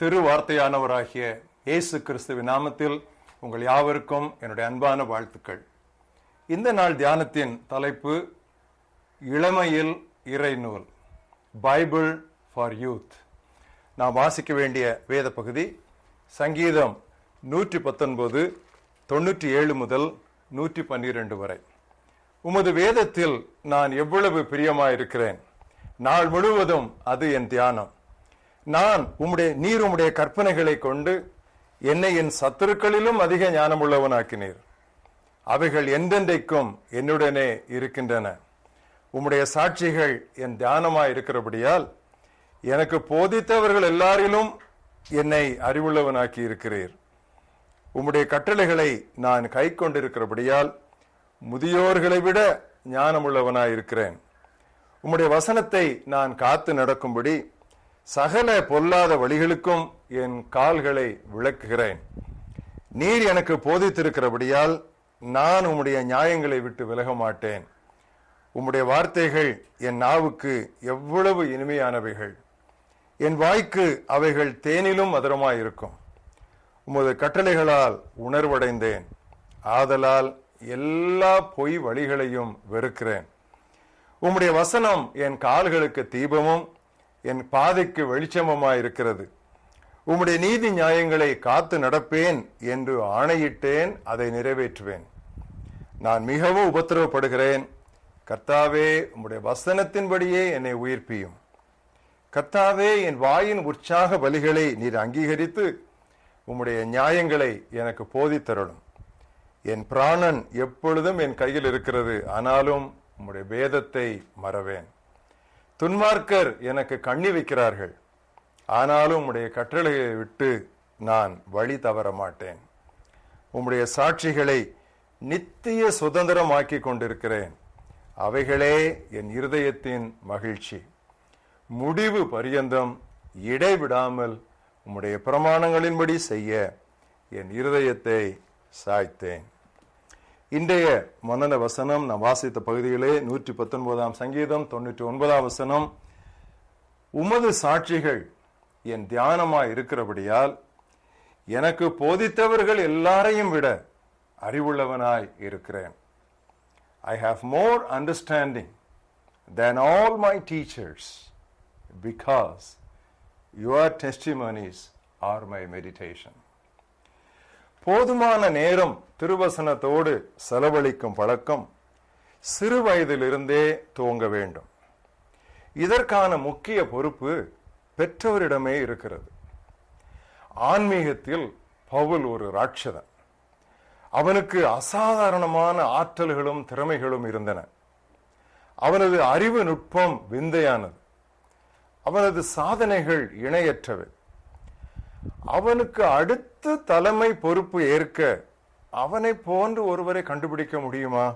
திருவார்த்தையானவராகிய இயேசு கிறிஸ்துவின் நாமத்தில் உங்கள் யாவருக்கும் என்னுடைய அன்பான வாழ்த்துக்கள். இந்த நாள் தியானத்தின் தலைப்பு இளமையில் இறைநூல் பைபிள் ஃபார் யூத். நாம் வாசிக்க வேண்டிய வேத பகுதி சங்கீதம் நூற்றி பத்தொன்பது தொண்ணூற்றி ஏழு முதல் நூற்றி பன்னிரெண்டு வரை. உமது வேதத்தில் நான் எவ்வளவு பிரியமாயிருக்கிறேன். நாள் முழுவதும் அது என் தியானம். நான் உம்முடைய நீர் உம்முடைய கற்பனைகளை கொண்டு என்னை என் சத்துருக்களிலும் அதிக ஞானமுள்ளவனாக்கினீர். அவைகள் எந்தெந்தைக்கும் என்னுடனே இருக்கின்றன. உம்முடைய சாட்சிகள் என் தியானமாய் இருக்கிறபடியால் எனக்கு போதித்தவர்கள் எல்லாரிலும் என்னை அறிவுள்ளவனாக்கி இருக்கிறீர். உம்முடைய கட்டளைகளை நான் கை கொண்டிருக்கிறபடியால் முதியோர்களை விட ஞானமுள்ளவனாயிருக்கிறேன். உம்முடைய வசனத்தை நான் காத்து நடக்கும்படி சகல பொல்லாத வழிகளுக்கும் என் கால்களை விளக்குகிறேன். நீர் எனக்கு போதித்திருக்கிறபடியால் நான் உம்முடைய நியாயங்களை விட்டு விலக மாட்டேன். உம்முடைய வார்த்தைகள் என் நாவுக்கு எவ்வளவு இனிமையானவைகள். என் வாய்க்கு அவைகள் தேனிலும் மதுரமாயிருக்கும் உமது கட்டளைகளால் உணர்வடைந்தேன். ஆதலால் எல்லா பொய் வழிகளையும் வெறுக்கிறேன். உம்முடைய வசனம் என் கால்களுக்கு தீபமும் என் பாதைக்கு வெளிச்சமமாயிருக்கிறது. உம்முடைய நீதி நியாயங்களை காத்து நடப்பேன் என்று ஆணையிட்டேன் அதை நிறைவேற்றுவேன். நான் மிகவும் உபத்திரவப்படுகிறேன். கர்த்தாவே உம்முடைய வசனத்தின்படியே என்னை உயிர்ப்பியும். கர்த்தாவே என் வாயின் உற்சாக பலிகளை நீர் அங்கீகரித்து உம்முடைய நியாயங்களை எனக்கு போதித்தரணும் என் பிராணன் எப்பொழுதும் என் கையில் இருக்கிறது ஆனாலும் உம்முடைய வேதத்தை மறவேன். துன்மார்க்கர் எனக்கு கண்ணி வைக்கிறார்கள். ஆனாலும் உம்முடைய கட்டளையை விட்டு நான் வழி தவற மாட்டேன். உம்முடைய சாட்சிகளை நித்திய சுதந்திரமாக்கி கொண்டிருக்கிறேன். அவைகளே என் இருதயத்தின் மகிழ்ச்சி. முடிவு பரியந்தம் இடைவிடாமல் உம்முடைய பிரமாணங்களின்படி செய்ய என் இருதயத்தை சாய்த்தேன். இன்றைய மனன வசனம் நாம் வாசித்த பகுதிகளே நூற்றி பத்தொன்பதாம் சங்கீதம் தொண்ணூற்றி ஒன்பதாம் வசனம். உமது சாட்சிகள் என் தியானமாய் இருக்கிறபடியால் எனக்கு போதித்தவர்கள் எல்லாரையும் விட அறிவுள்ளவனாய் இருக்கிறேன். I have more understanding than all my teachers because your testimonies are my meditation போதுமான நேரம் திருவசனத்தோடு செலவழிக்கும் பழக்கம் சிறு வயதிலிருந்தே துவங்க வேண்டும். இதற்கான முக்கிய பொறுப்பு பெற்றோரிடமே இருக்கிறது. ஆன்மீகத்தில் பவுல் ஒரு ராட்சதன். அவனுக்கு அசாதாரணமான ஆற்றல்களும் திறமைகளும் இருந்தன. அவனது அறிவு நுட்பம் விந்தையானது. அவனது சாதனைகள் இணையற்றவை. அவனுக்கு அடுத்து தலைமை பொறுப்பு ஏற்க அவனை போன்று ஒருவரை கண்டுபிடிக்க முடியுமா?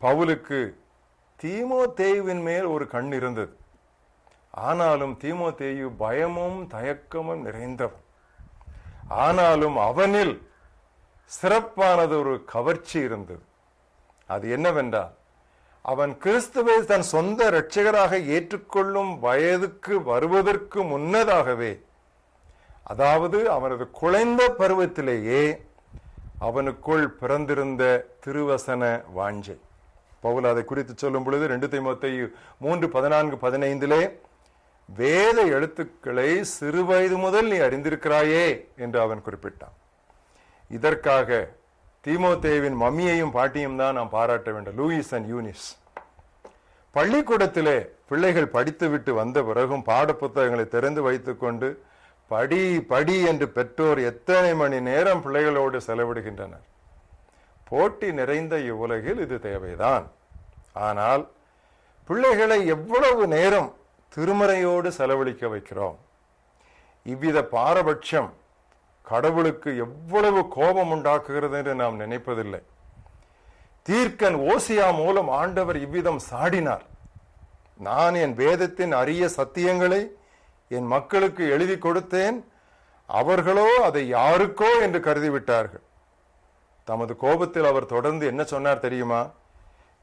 பவுலுக்கு தீமோ தேயுவின் மேல் ஒரு கண் இருந்தது. ஆனாலும் தீமோ தேயு பயமும் தயக்கமும் நிறைந்தவன். ஆனாலும் அவனில் சிறப்பானது ஒரு கவர்ச்சி இருந்தது. அது என்னவென்றால் அவன் கிறிஸ்துவை தன் சொந்த இரட்சகராக ஏற்றுக்கொள்ளும் வயதுக்கு வருவதற்கு முன்னதாகவே அதாவது அவனது குழைந்த பருவத்திலேயே அவனுக்குள் பிறந்திருந்த திருவசன வாஞ்சை. பவுல் அதை குறித்து சொல்லும் பொழுது ரெண்டு தைமத்தை மூன்று பதினான்கு பதினைந்திலே வேத எழுத்துக்களை சிறு வயது முதல் நீ அறிந்திருக்கிறாயே என்று அவன் குறிப்பிட்டான். இதற்காக தீமோத்தேவின் மம்மியையும் பாட்டியும் தான் நாம் பாராட்ட வேண்டும். Lois and Eunice. பள்ளிக்கூடத்திலே பிள்ளைகள் படித்துவிட்டு வந்த பிறகும் பாட புத்தகங்களை திறந்து வைத்துக்கொண்டு படி படி என்று பெற்றோர் எத்தனை மணி நேரம் பிள்ளைகளோடு செலவிடுகின்றனர்? போட்டி நிறைந்த இவ்வுலகில் இது தேவைதான். ஆனால் பிள்ளைகளை எவ்வளவு நேரம் திருமறையோடு செலவழிக்க வைக்கிறோம்? இவ்வித பாரபட்சம் கடவுளுக்கு எவ்வளவு கோபம் உண்டாக்குகிறது என்று நாம் நினைப்பதில்லை. தீர்க்கன் ஓசியா மூலம் ஆண்டவர் இவ்விதம் சாடினார். நான் என் வேதத்தின் அரிய சத்தியங்களை என் மக்களுக்கு எழுதி கொடுத்தேன். அவர்களோ அதை யாருக்கோ என்று கருதிவிட்டார்கள். தமது கோபத்தில் அவர் தொடர்ந்து என்ன சொன்னார் தெரியுமா?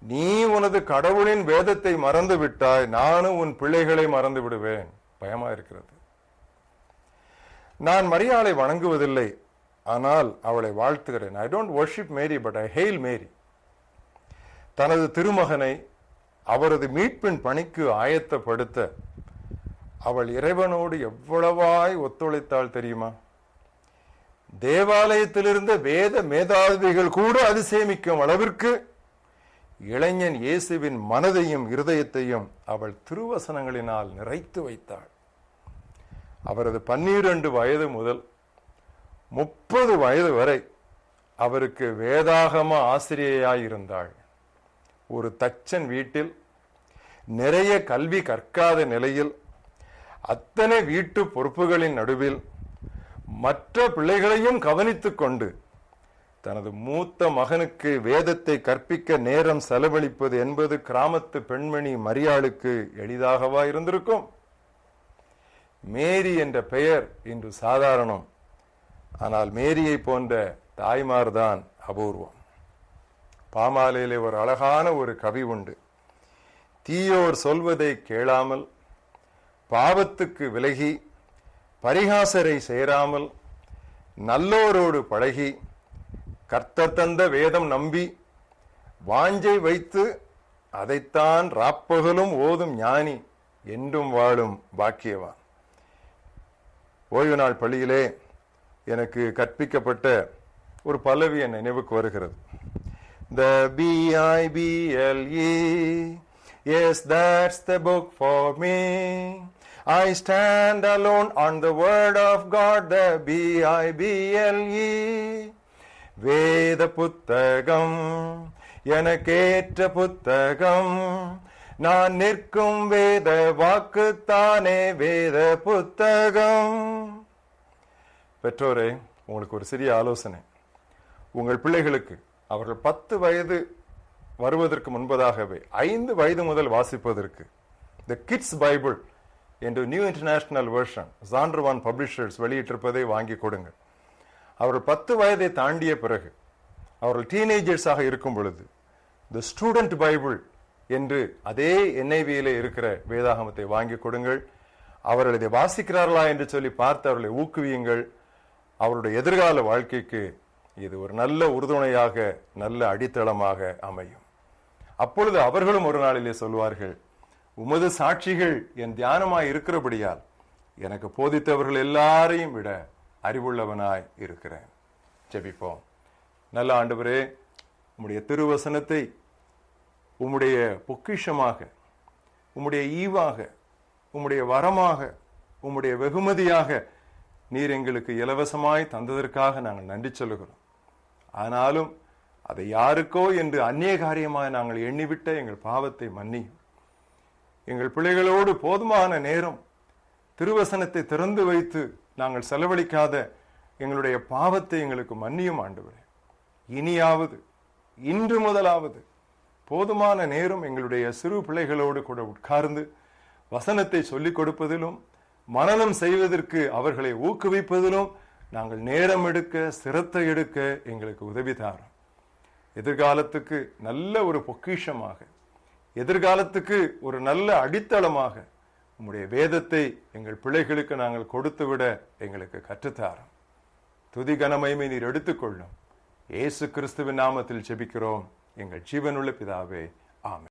நீ உனது கடவுளின் வேதத்தை மறந்து விட்டாய் நானும் உன் பிள்ளைகளை மறந்து விடுவேன் பயமா இருக்கிறது. நான் மரியாளை வணங்குவதில்லை. ஆனால் அவளை வாழ்த்துகிறேன். I don't worship Mary but I hail Mary தனது திருமகனை அவரது மீட்பின் பணிக்கு ஆயத்தப்படுத்த அவள் இறைவனோடு எவ்வளவாய் ஒத்துழைத்தாள் தெரியுமா? தேவாலயத்திலிருந்த வேத மேதாவிகள் கூட அதிசயமிக்கும் அளவிற்கு இளைஞன் இயேசுவின் மனதையும் இருதயத்தையும் அவள் திருவசனங்களினால் நிறைத்து வைத்தாள். அவரது பன்னிரண்டு வயது முதல் முப்பது வயது வரை அவருக்கு வேதாகம ஆசிரியையாயிருந்தாள் ஒரு தச்சன் வீட்டில் நிறைய கல்வி கற்காத நிலையில் அத்தனை வீட்டு பொறுப்புகளின் நடுவில் மற்ற பிள்ளைகளையும் கவனித்துக் கொண்டு தனது மூத்த மகனுக்கு வேதத்தை கற்பிக்க நேரம் செலவழிப்பது என்பது கிராமத்து பெண்மணி மரியாளுக்கு எளிதாகவா இருந்திருக்கும்? மேரி என்ற பெயர் இன்று சாதாரணம். ஆனால் மேரியை போன்ற தாய்மார்தான் அபூர்வம். பாமாலையிலே ஒரு அழகான ஒரு கவி உண்டு. தீயோர் சொல்வதை கேளாமல் பாவத்துக்கு விலகி பரிகாசரை சேராமல் நல்லோரோடு பழகி கர்த்தர் தந்த வேதம் நம்பி வாஞ்சை வைத்து அதைத்தான் ராப்பகலும் ஓதும் ஞானி என்றும் வாழும் பாக்கியவான். ஓய்வு நாள் பள்ளியிலே எனக்கு கற்பிக்கப்பட்ட ஒரு பல்லவி என் நினைவுக்கு வருகிறது. The B-I-B-L-E Yes, that's the book for me. I stand alone on the word of God, the B-I-B-L-E. வேத புத்தகம் எனக்கேற்ற புத்தகம் நான் நிற்கும் வேத வாக்குத்தானே வேத புத்தகம் பெற்றோரே உங்களுக்கு ஒரு சிறிய ஆலோசனை உங்கள் பிள்ளைகளுக்கு அவர்கள் பத்து வயது வருவதற்கு முன்பதாகவே ஐந்து வயது முதல் வாசிப்பதற்கு த கிட்ஸ் பைபிள் என்று new international version Zondervan publishers வெளியிட்டிருப்பதை வாங்கி கொடுங்கள். அவர்கள் பத்து வயதை தாண்டிய பிறகு அவர்கள் டீனேஜர்ஸாக இருக்கும் பொழுது த ஸ்டூடெண்ட் பைபிள் என்று அதே என்ஐவியிலே இருக்கிற வேதாகமத்தை வாங்கி கொடுங்கள். அவர்கள் இதை வாசிக்கிறார்களா என்று சொல்லி பார்த்து அவர்களை ஊக்குவியுங்கள். அவருடைய எதிர்கால வாழ்க்கைக்கு இது ஒரு நல்ல உறுதுணையாக நல்ல அடித்தளமாக அமையும். அப்பொழுது அவர்களும் ஒரு நாளிலே சொல்வார்கள் உமது சாட்சிகள் என் தியானமாய் இருக்கிறபடியால் எனக்கு போதித்தவர்கள் எல்லாரையும் விட அறிவுள்ளவனாய் இருக்கிறேன். ஜெபிப்போம். நல்ல ஆண்டவரே உம்முடைய திருவசனத்தை உம்முடைய பொக்கிஷமாக உம்முடைய ஈவாக உம்முடைய வரமாக உம்முடைய வெகுமதியாக நீர் எங்களுக்கு இலவசமாய் தந்ததற்காக நாங்கள் நன்றி சொல்லுகிறோம். ஆனாலும் அதை யாருக்கோ என்று அந்நிய காரியமாய் நாங்கள் எண்ணிவிட்ட எங்கள் பாவத்தை மன்னியும் எங்கள் பிள்ளைகளோடு போதுமான நேரம் திருவசனத்தை திறந்து வைத்து நாங்கள் செலவழிக்காத எங்களுடைய பாவத்தை எங்களுக்கு மன்னியும் ஆண்டவரே. இனியாவது இன்று முதலாவது போதுமான நேரம் எங்களுடைய சிறு பிள்ளைகளோடு கூட உட்கார்ந்து வசனத்தை சொல்லிக் கொடுப்பதிலும் மனநம் செய்வதற்கு அவர்களை ஊக்குவிப்பதிலும் நாங்கள் நேரம் எடுக்க சிரத்தை எடுக்க எங்களுக்கு உதவி தாரோம் எதிர்காலத்துக்கு நல்ல ஒரு பொக்கிஷமாக எதிர்காலத்துக்கு ஒரு நல்ல அடித்தளமாக உம்முடைய வேதத்தை எங்கள் பிள்ளைகளுக்கு நாங்கள் கொடுத்து விட எங்களுக்கு கற்றுத்தாரோம். துதி கனமைமை நீர் எடுத்துக்கொள்ளும். ஏசு கிறிஸ்துவின் நாமத்தில் ஜெபிக்கிறோம். எங்கள் ஜீவனுள்ள பிதாவே ஆமை